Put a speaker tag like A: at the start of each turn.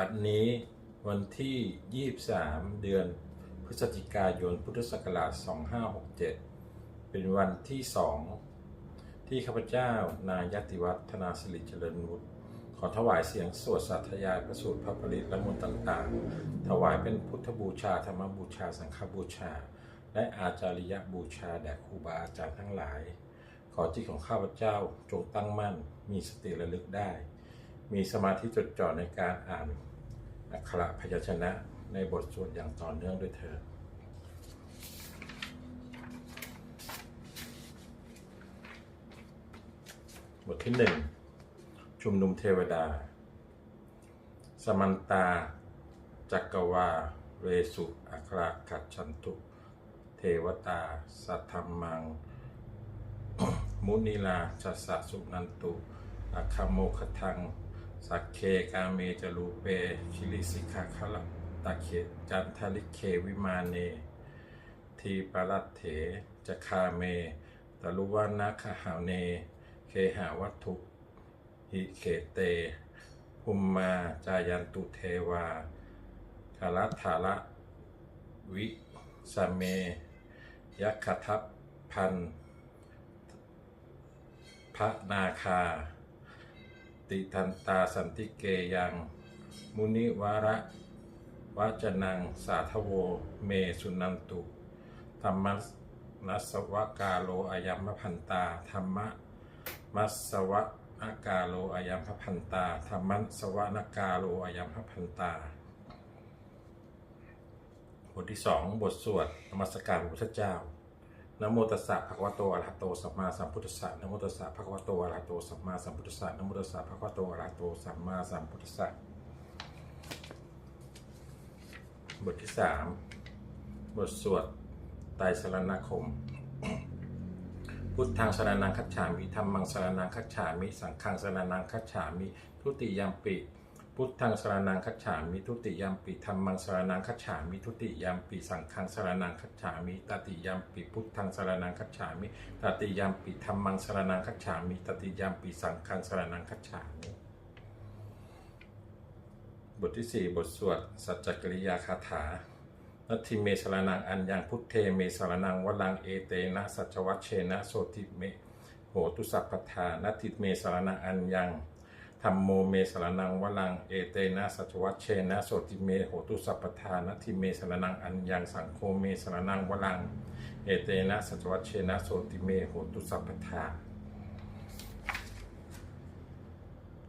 A: บัดนี้วันที่ 23 เดือนพฤศจิกายนพุทธศักราช 2567 เป็นวันที่สองที่ข้าพเจ้านายติวัฒนาสิริเจริญวุฒิขอถวายเสียงสวดสาธยายพระสูตรพระปริตและมนต์ต่างๆ ถวายเป็นพุทธบูชาธรรมบูชาสังฆบูชา และอาจาริยบูชาแด่ครูบาอาจารย์ทั้งหลาย ขอจิตของข้าพเจ้าจงตั้งมั่น มีสติระลึกได้ มีสมาธิจดจ่อในการอ่าน อักขระพยัญชนะในบทสวดอย่างต่อเนื่องด้วยเถิดบทที่หนึ่งชุมนุมเทวดา สมันตา จักกวา เรสุอัคราขัดชันตุ เทวตา สัทธรรมัง มุนิลาจัสสะสุนันตุ อคาโมคทัง สักเคกาเมจรูเปชิลิสิกาคละตะเขจันทลิเควิมาเน ทีปรัตเถจะคาเมตะลุวานาคหาเน เคหาวัตถุหิเขเตภุมมาจายันตุเทวาคารัฐาละวิสเม ยักขทัพพันพระนาคา ติทันตาสันติเกยัง มุนิวาระวาจนังสาทโวเมสุนันตุธรรมนัสวกาโลอายัมพพันตาธรรมมัสวะนากาโลอายัมพพันตาธรรมัสวะนากาโลอายัมพพันตา บทที่สองบทสวดนมัสการพระพุทธเจ้า นโมตัสสะภะคะวะโตอะระหะโตสัมมาสัมพุทธัสสะนโมตัสสะภะคะวะโตอะระหะโตสัมมาสัมพุทธัสสะนโมตัสสะภะคะวะโตอะระหะโตสัมมาสัมพุทธัสสะบทที่สามบทสวดไตรสรณคม พุทธังสรนังคัจฉามิธรรมังสรนังคัจฉามิ สังฆังสรนังคัจฉามิ ทุติยัมปิ พุทธังสรานังคัจฉามิทุติยัมปิธรรมังสรานังคัจฉามิทุติยัมปิสังฆังสรานังคัจฉามิตติยัมปิพุทธังสรานังคัจฉามิตติยัมปิธรรมังสรานังคัจฉามิตติยัมปิสังฆังสรานังคัจฉามิบทที่สี่บทสวดสัจจกริยาคาถานัตถิเมสรนังอัญญังพุทเทเมสรนังวลังเอเตนะสัจวัชเชนะโสติเมโหตุสัพพทานัตถิเมสรนังอัญญัง ธรรมโมเมสรนังวลัง เอเตนะสัจวัชเชนะโสติเมโหตุสัพพทานะทิเมสรนังอัญญังสังโฆเมสรนังวลัง เอเตนะสัจวัชเชนะโสติเมโหตุสัพพทา